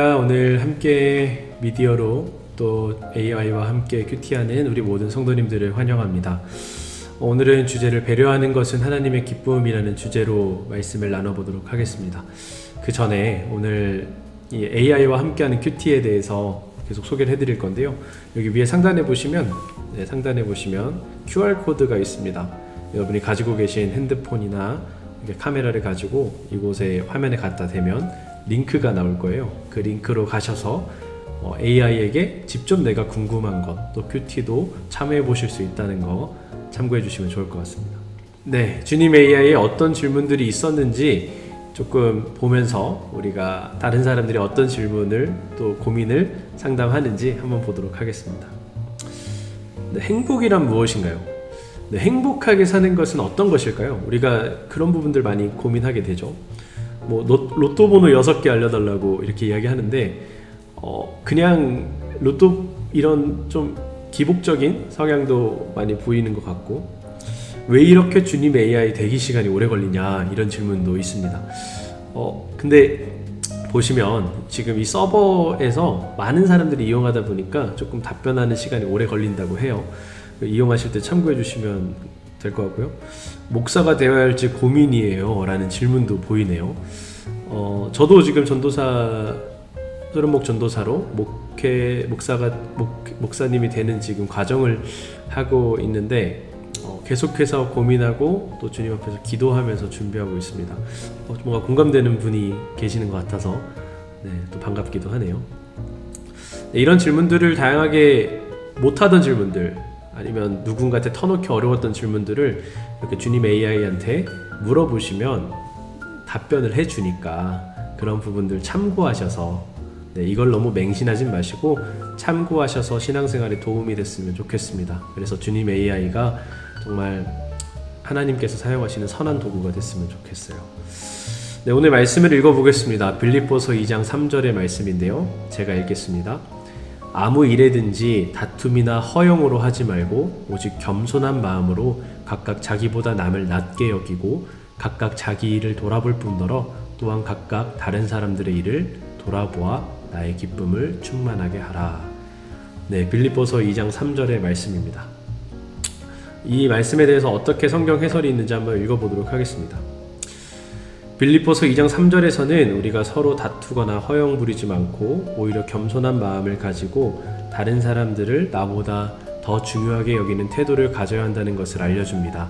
할렐루야 오늘 함께 미디어로 또 AI와 함께 큐티하는 우리 모든 성도님들을 환영합니다. 오늘은 주제를 배려하는 것은 하나님의 기쁨이라는 주제로 말씀을 나눠보도록 하겠습니다. 그 전에 오늘 이 AI와 함께하는 큐티에 대해서 계속 소개를 해드릴 건데요. 여기 위에 상단에 보시면 네, 상단에 보시면 QR 코드가 있습니다. 여러분이 가지고 계신 핸드폰이나 카메라를 가지고 이곳에 화면에 갖다 대면 링크가 나올 거예요. 그 링크로 가셔서 어, AI에게 직접 내가 궁금한 것, 또 큐티도 참여해 보실 수 있다는 거 참고해 주시면 좋을 것 같습니다. 네, 주님 AI에 어떤 질문들이 있었는지 조금 보면서 우리가 다른 사람들이 어떤 질문을 또 고민을 상담하는지 한번 보도록 하겠습니다. 네, 행복이란 무엇인가요? 네, 행복하게 사는 것은 어떤 것일까요? 우리가 그런 부분들 많이 고민하게 되죠. 뭐 로, 로또 번호 6개 알려달라고 이렇게 이야기하는데 어, 그냥 로또 이런 좀 기복적인 성향도 많이 보이는 것 같고 왜 이렇게 주님 AI 대기 시간이 오래 걸리냐 이런 질문도 있습니다. 어, 근데 보시면 지금 이 서버에서 많은 사람들이 이용하다 보니까 조금 답변하는 시간이 오래 걸린다고 해요. 이용하실 때 참고해 주시면 될 것 같고요. 목사가 되어야 할지 고민이에요. 라는 질문도 보이네요. 어, 저도 지금 전도사, 소련목 전도사로 목회, 목사가, 목, 목사님이 되는 지금 과정을 하고 있는데, 어, 계속해서 고민하고 또 주님 앞에서 기도하면서 준비하고 있습니다. 어, 뭔가 공감되는 분이 계시는 것 같아서 네, 또 반갑기도 하네요. 네, 이런 질문들을 다양하게 못하던 질문들 아니면 누군가한테 터놓기 어려웠던 질문들을 이렇게 주님 AI한테 물어보시면 답변을 해주니까 그런 부분들 참고하셔서 네, 이걸 너무 맹신하진 마시고 참고하셔서 신앙생활에 도움이 됐으면 좋겠습니다. 그래서 주님 AI가 정말 하나님께서 사용하시는 선한 도구가 됐으면 좋겠어요. 네, 오늘 말씀을 읽어보겠습니다. 빌립보서 2장 3절의 말씀인데요. 제가 읽겠습니다. 아무 일에든지 다툼이나 허용으로 하지 말고 오직 겸손한 마음으로 각각 자기보다 남을 낮게 여기고 각각 자기 일을 돌아볼 뿐더러 또한 각각 다른 사람들의 일을 돌아보아 나의 기쁨을 충만하게 하라. 네, 빌립보서 2장 3절의 말씀입니다. 이 말씀에 대해서 어떻게 성경 해설이 있는지 한번 읽어보도록 하겠습니다. 빌립보서 2장 3절에서는 우리가 서로 다투거나 허영 부리지 않고 오히려 겸손한 마음을 가지고 다른 사람들을 나보다 더 중요하게 여기는 태도를 가져야 한다는 것을 알려줍니다.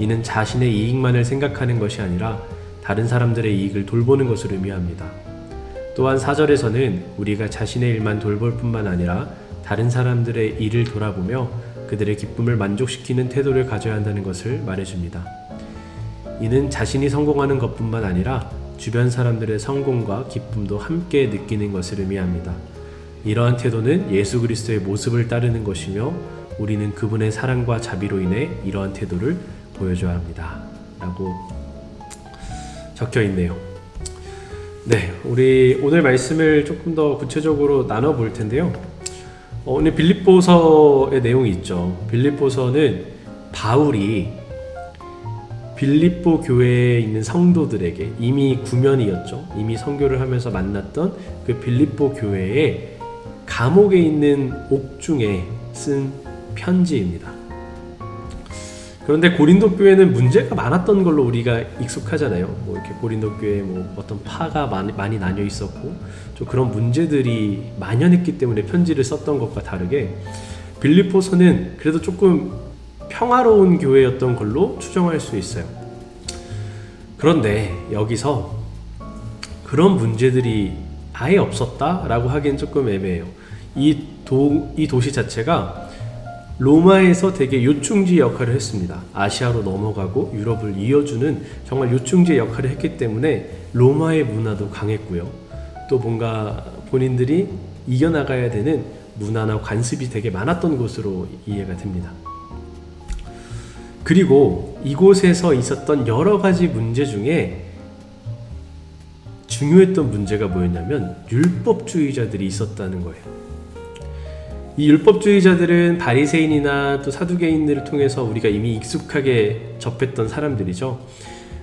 이는 자신의 이익만을 생각하는 것이 아니라 다른 사람들의 이익을 돌보는 것을 의미합니다. 또한 4절에서는 우리가 자신의 일만 돌볼 뿐만 아니라 다른 사람들의 일을 돌아보며 그들의 기쁨을 만족시키는 태도를 가져야 한다는 것을 말해줍니다. 이는 자신이 성공하는 것뿐만 아니라 주변 사람들의 성공과 기쁨도 함께 느끼는 것을 의미합니다. 이러한 태도는 예수 그리스도의 모습을 따르는 것이며 우리는 그분의 사랑과 자비로 인해 이러한 태도를 보여줘야 합니다. 라고 적혀 있네요. 네, 우리 오늘 말씀을 조금 더 구체적으로 나눠 볼 텐데요. 어, 오늘 빌립보서의 내용이 있죠. 빌립보서는 바울이 빌립보 교회에 있는 성도들에게 이미 구면이었죠. 이미 선교를 하면서 만났던 그 빌립보 교회에 감옥에 있는 옥중에 쓴 편지입니다. 그런데 고린도 교회는 문제가 많았던 걸로 우리가 익숙하잖아요. 뭐 이렇게 고린도 교회에 뭐 어떤 파가 많이, 많이 나뉘어 있었고 좀 그런 문제들이 만연했기 때문에 편지를 썼던 것과 다르게 빌립보서는 그래도 조금 평화로운 교회였던 걸로 추정할 수 있어요. 그런데 여기서 그런 문제들이 아예 없었다라고 하기엔 조금 애매해요. 이, 도, 이 도시 자체가 로마에서 되게 요충지 역할을 했습니다. 아시아로 넘어가고 유럽을 이어주는 정말 요충지 역할을 했기 때문에 로마의 문화도 강했고요. 또 뭔가 본인들이 이겨나가야 되는 문화나 관습이 되게 많았던 곳으로 이해가 됩니다. 그리고 이곳에서 있었던 여러 가지 문제 중에 중요했던 문제가 뭐였냐면 율법주의자들이 있었다는 거예요. 이 율법주의자들은 바리새인이나 또 사두개인들을 통해서 우리가 이미 익숙하게 접했던 사람들이죠.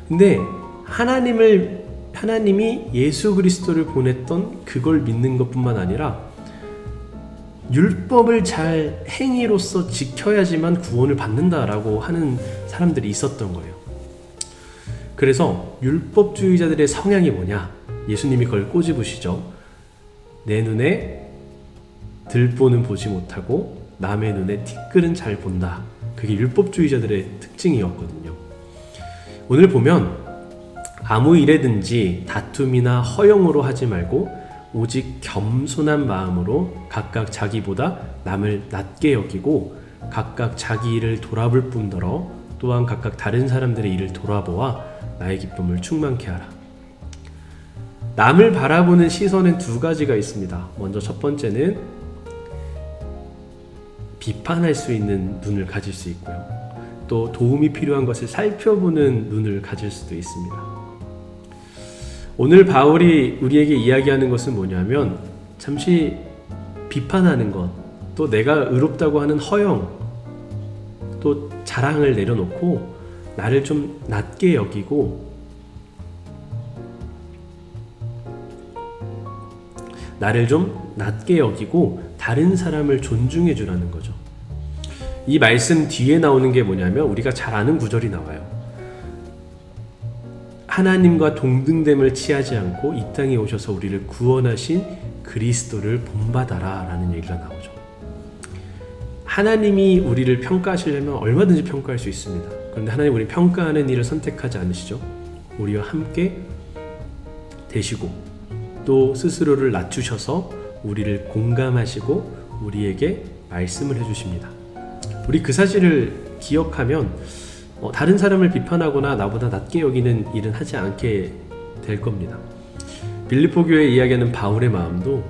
근데 하나님을 하나님이 예수 그리스도를 보냈던 그걸 믿는 것뿐만 아니라 율법을 잘 행위로서 지켜야지만 구원을 받는다라고 하는 사람들이 있었던 거예요. 그래서 율법주의자들의 성향이 뭐냐? 예수님이 그걸 꼬집으시죠. 내 눈에 들보는 보지 못하고 남의 눈에 티끌은 잘 본다. 그게 율법주의자들의 특징이었거든요. 오늘 보면 아무 일에든지 다툼이나 허용으로 하지 말고 오직 겸손한 마음으로 각각 자기보다 남을 낮게 여기고 각각 자기 일을 돌아볼 뿐더러 또한 각각 다른 사람들의 일을 돌아보아 나의 기쁨을 충만케 하라. 남을 바라보는 시선은 두 가지가 있습니다. 먼저 첫 번째는 비판할 수 있는 눈을 가질 수 있고요. 또 도움이 필요한 것을 살펴보는 눈을 가질 수도 있습니다. 오늘 바울이 우리에게 이야기하는 것은 뭐냐면 잠시 비판하는 것, 또 내가 의롭다고 하는 허영, 또 자랑을 내려놓고 나를 좀 낮게 여기고 나를 좀 낮게 여기고 다른 사람을 존중해 주라는 거죠. 이 말씀 뒤에 나오는 게 뭐냐면 우리가 잘 아는 구절이 나와요. 하나님과 동등됨을 취하지 않고 이 땅에 오셔서 우리를 구원하신 그리스도를 본받아라 라는 얘기가 나오죠. 하나님이 우리를 평가하시려면 얼마든지 평가할 수 있습니다. 그런데 하나님 우리 평가하는 일을 선택하지 않으시죠. 우리와 함께 되시고 또 스스로를 낮추셔서 우리를 공감하시고 우리에게 말씀을 해주십니다. 우리 그 사실을 기억하면 어, 다른 사람을 비판하거나 나보다 낮게 여기는 일은 하지 않게 될 겁니다. 빌리포 교회 이야기하는 바울의 마음도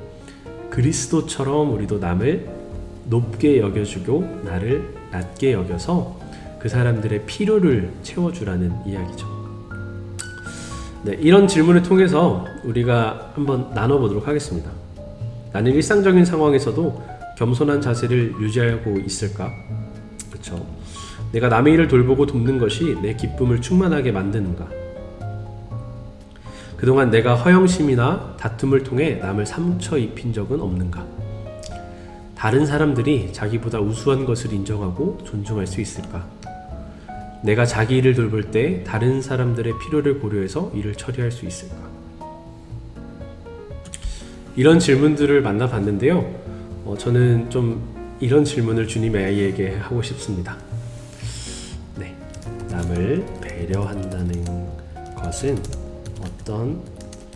그리스도처럼 우리도 남을 높게 여겨주고 나를 낮게 여겨서 그 사람들의 필요를 채워주라는 이야기죠. 네, 이런 질문을 통해서 우리가 한번 나눠보도록 하겠습니다. 나는 일상적인 상황에서도 겸손한 자세를 유지하고 있을까? 그렇죠. 내가 남의 일을 돌보고 돕는 것이 내 기쁨을 충만하게 만드는가? 그동안 내가 허영심이나 다툼을 통해 남을 상처 입힌 적은 없는가? 다른 사람들이 자기보다 우수한 것을 인정하고 존중할 수 있을까? 내가 자기 일을 돌볼 때 다른 사람들의 필요를 고려해서 일을 처리할 수 있을까? 이런 질문들을 만나봤는데요. 어, 저는 좀 이런 질문을 주님의 아이에게 하고 싶습니다. 네, 남을 배려한다는 것은 어떤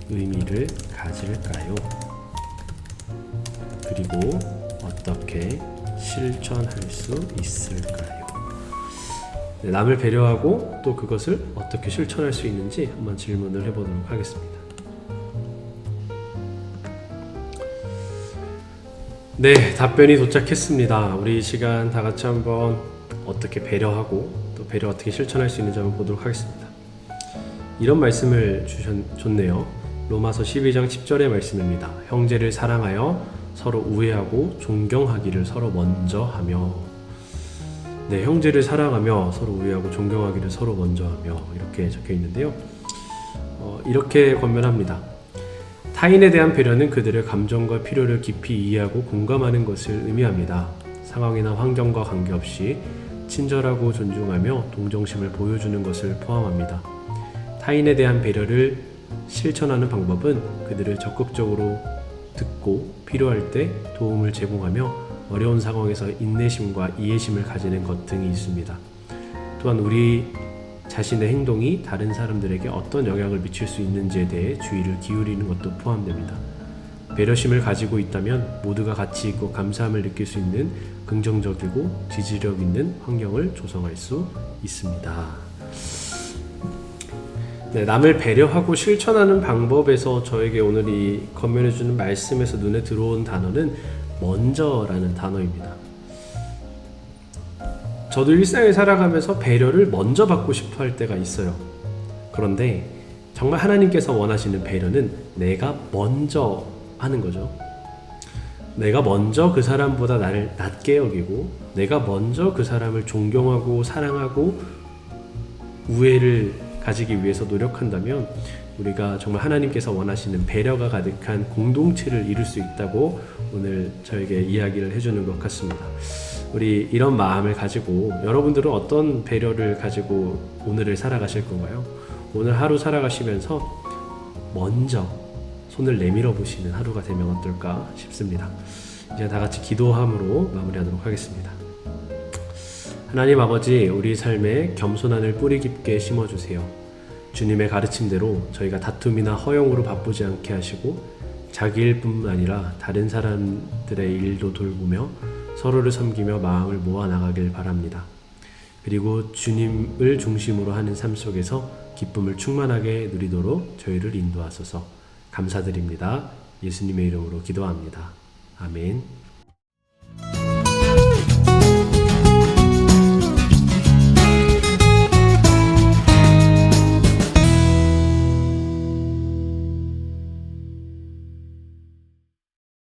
의미를 가질까요? 그리고 어떻게 실천할 수 있을까요? 네, 남을 배려하고 또 그것을 어떻게 실천할 수 있는지 한번 질문을 해보도록 하겠습니다. 네, 답변이 도착했습니다. 우리 이 시간 다 같이 한번 어떻게 배려하고 또 배려 어떻게 실천할 수 있는지 한번 보도록 하겠습니다. 이런 말씀을 주셨, 줬네요. 로마서 12장 10절의 말씀입니다. 형제를 사랑하여 서로 우애하고 존경하기를 서로 먼저 하며 네, 형제를 사랑하며 서로 우애하고 존경하기를 서로 먼저 하며 이렇게 적혀 있는데요. 어, 이렇게 권면합니다. 타인에 대한 배려는 그들의 감정과 필요를 깊이 이해하고 공감하는 것을 의미합니다. 상황이나 환경과 관계없이 친절하고 존중하며 동정심을 보여주는 것을 포함합니다. 타인에 대한 배려를 실천하는 방법은 그들을 적극적으로 듣고 필요할 때 도움을 제공하며 어려운 상황에서 인내심과 이해심을 가지는 것 등이 있습니다. 또한 우리 자신의 행동이 다른 사람들에게 어떤 영향을 미칠 수 있는지에 대해 주의를 기울이는 것도 포함됩니다. 배려심을 가지고 있다면 모두가 가치 있고 감사함을 느낄 수 있는 긍정적이고 지지력 있는 환경을 조성할 수 있습니다. 네, 남을 배려하고 실천하는 방법에서 저에게 오늘 이 건면해 주는 말씀에서 눈에 들어온 단어는 먼저라는 단어입니다. 저도 일상을 살아가면서 배려를 먼저 받고 싶어 할 때가 있어요. 그런데 정말 하나님께서 원하시는 배려는 내가 먼저 하는 거죠. 내가 먼저 그 사람보다 나를 낮게 여기고 내가 먼저 그 사람을 존경하고 사랑하고 우애를 가지기 위해서 노력한다면 우리가 정말 하나님께서 원하시는 배려가 가득한 공동체를 이룰 수 있다고 오늘 저에게 이야기를 해주는 것 같습니다. 우리 이런 마음을 가지고 여러분들은 어떤 배려를 가지고 오늘을 살아가실 건가요? 오늘 하루 살아가시면서 먼저 손을 내밀어 보시는 하루가 되면 어떨까 싶습니다. 이제 다 같이 기도함으로 마무리하도록 하겠습니다. 하나님 아버지, 우리 삶에 겸손함을 뿌리 깊게 심어 주세요. 주님의 가르침대로 저희가 다툼이나 허용으로 바쁘지 않게 하시고 자기 일뿐만 아니라 다른 사람들의 일도 돌보며 서로를 섬기며 마음을 모아 나가길 바랍니다. 그리고 주님을 중심으로 하는 삶 속에서 기쁨을 충만하게 누리도록 저희를 인도하소서 감사드립니다. 예수님의 이름으로 기도합니다. 아멘.